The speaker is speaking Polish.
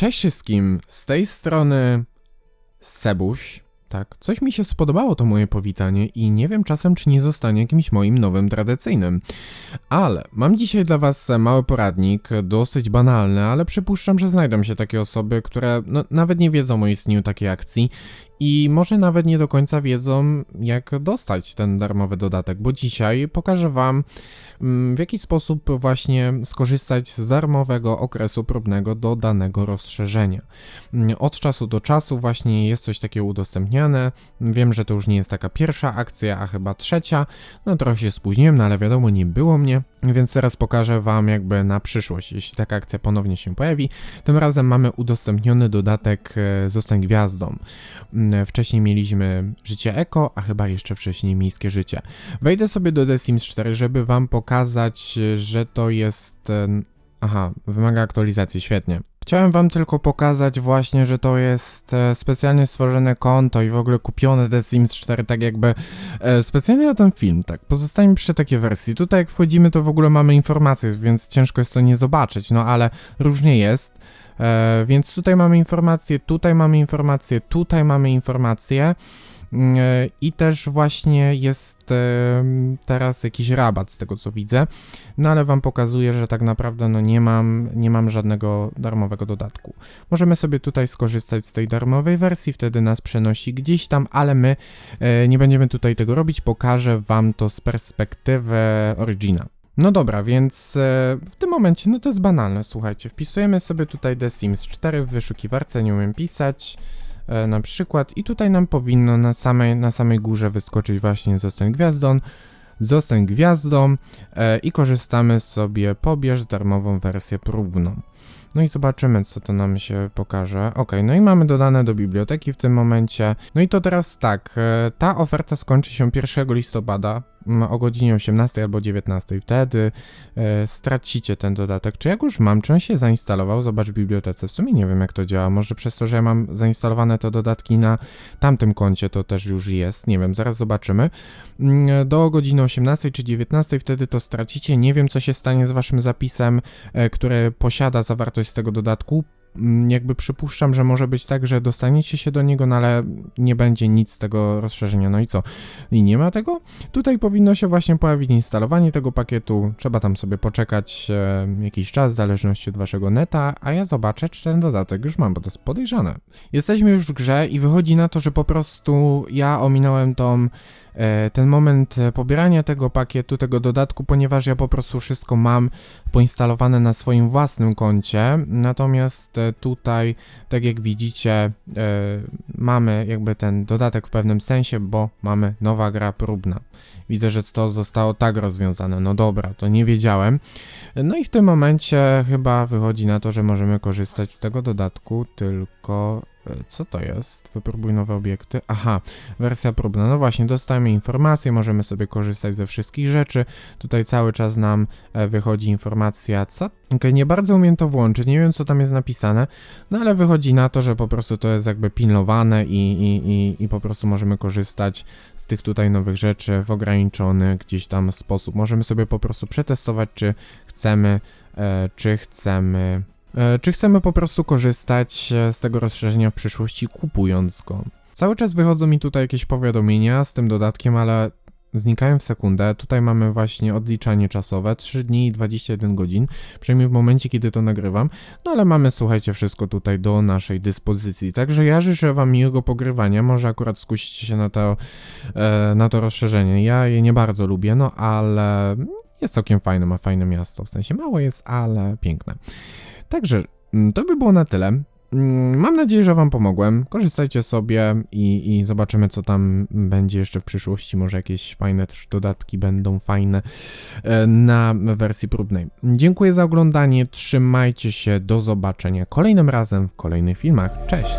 Cześć wszystkim, z tej strony Sebuś. Tak, coś mi się spodobało to moje powitanie i nie wiem czasem, czy nie zostanie jakimś moim nowym tradycyjnym. Ale mam dzisiaj dla Was mały poradnik, dosyć banalny, ale przypuszczam, że znajdą się takie osoby, które no, nawet nie wiedzą o istnieniu takiej akcji i może nawet nie do końca wiedzą, jak dostać ten darmowy dodatek, bo dzisiaj pokażę Wam, mm, w jaki sposób właśnie skorzystać z darmowego okresu próbnego do danego rozszerzenia. Mm, Od czasu do czasu właśnie jest coś takiego udostępniane. Wiem, że to już nie jest taka pierwsza akcja, a chyba trzecia. No trochę się spóźniłem, no ale wiadomo, nie było mnie, więc teraz pokażę Wam jakby na przyszłość, jeśli taka akcja ponownie się pojawi. Tym razem mamy udostępniony dodatek e, Zostań Gwiazdą. Mm, Wcześniej mieliśmy życie eko, a chyba jeszcze wcześniej miejskie życie. Wejdę sobie do The Sims 4, żeby wam pokazać, że to jest... e, Aha, wymaga aktualizacji, świetnie. Chciałem wam tylko pokazać właśnie, że to jest e, specjalnie stworzone konto i w ogóle kupione The Sims 4, tak jakby e, specjalnie na ten film, tak. Pozostańmy przy takiej wersji. Tutaj jak wchodzimy, to w ogóle mamy informacje, więc ciężko jest to nie zobaczyć, no ale różnie jest. E, więc tutaj mamy informacje, tutaj mamy informacje, tutaj mamy informacje. E, I też właśnie jest e, teraz jakiś rabat z tego co widzę. No ale wam pokazuję, że tak naprawdę no nie mam, nie mam żadnego darmowego dodatku. Możemy sobie tutaj skorzystać z tej darmowej wersji, wtedy nas przenosi gdzieś tam, ale my e, nie będziemy tutaj tego robić. Pokażę wam to z perspektywy Origina. No dobra, więc w tym momencie, no to jest banalne, słuchajcie, wpisujemy sobie tutaj The Sims 4 w wyszukiwarce, nie umiem pisać, na przykład i tutaj nam powinno na samej, na samej górze wyskoczyć właśnie Zostań Gwiazdą, Zostań Gwiazdą e, i korzystamy sobie, pobierz darmową wersję próbną. No i zobaczymy, co to nam się pokaże. Ok, no i mamy dodane do biblioteki w tym momencie. No i to teraz tak, e, ta oferta skończy się 1 listopada o godzinie 18 albo 19. Wtedy e, stracicie ten dodatek. Czy jak już mam, czy on się zainstalował? Zobacz w bibliotece. W sumie nie wiem, jak to działa. Może przez to, że ja mam zainstalowane te dodatki na tamtym koncie, to też już jest. Nie wiem, zaraz zobaczymy. Mm, Do godziny 18 czy 19 wtedy to stracicie. Nie wiem, co się stanie z waszym zapisem, e, który posiada zawartość z tego dodatku. Jakby przypuszczam, że może być tak, że dostaniecie się do niego, no ale nie będzie nic z tego rozszerzenia. No i co? I nie ma tego? Tutaj powinno się właśnie pojawić instalowanie tego pakietu. Trzeba tam sobie poczekać e, jakiś czas, w zależności od waszego neta, a ja zobaczę, czy ten dodatek już mam, bo to jest podejrzane. Jesteśmy już w grze i wychodzi na to, że po prostu ja ominąłem tą ten moment e, pobierania tego pakietu, tego dodatku, ponieważ ja po prostu wszystko mam poinstalowane na swoim własnym koncie. Natomiast e, tutaj, tak jak widzicie, e, mamy jakby ten dodatek w pewnym sensie, bo mamy nowa gra próbna. Widzę, że to zostało tak rozwiązane. No dobra, to nie wiedziałem. No i w tym momencie chyba wychodzi na to, że możemy korzystać z tego dodatku, tylko e, co to jest? Wypróbuj nowe obiekty. Aha, wersja próbna. No właśnie, dostajemy informacje, możemy sobie korzystać ze wszystkich rzeczy. Tutaj cały czas nam e, wychodzi informacja, co? Okej, nie bardzo umiem to włączyć, nie wiem co tam jest napisane, no ale wychodzi na to, że po prostu to jest jakby pilnowane i, i, i, i po prostu możemy korzystać z tych tutaj nowych rzeczy w ograniczony gdzieś tam sposób. Możemy sobie po prostu przetestować, czy chcemy, e, czy chcemy E, Czy chcemy po prostu korzystać e, z tego rozszerzenia w przyszłości, kupując go? Cały czas wychodzą mi tutaj jakieś powiadomienia z tym dodatkiem, ale znikają w sekundę. Tutaj mamy właśnie odliczanie czasowe 3 dni i 21 godzin, przynajmniej w momencie, kiedy to nagrywam. No ale mamy, słuchajcie, wszystko tutaj do naszej dyspozycji. Także ja życzę Wam miłego pogrywania. Może akurat skusicie się na to, e, na to rozszerzenie. Ja je nie bardzo lubię, no ale jest całkiem fajne, ma fajne miasto. W sensie małe jest, ale piękne. Także mm, to by było na tyle. Mm, Mam nadzieję, że Wam pomogłem. Korzystajcie sobie i, i zobaczymy, co tam będzie jeszcze w przyszłości. Może jakieś fajne też dodatki będą fajne e, na wersji próbnej. Dziękuję za oglądanie. Trzymajcie się. Do zobaczenia kolejnym razem w kolejnych filmach. Cześć!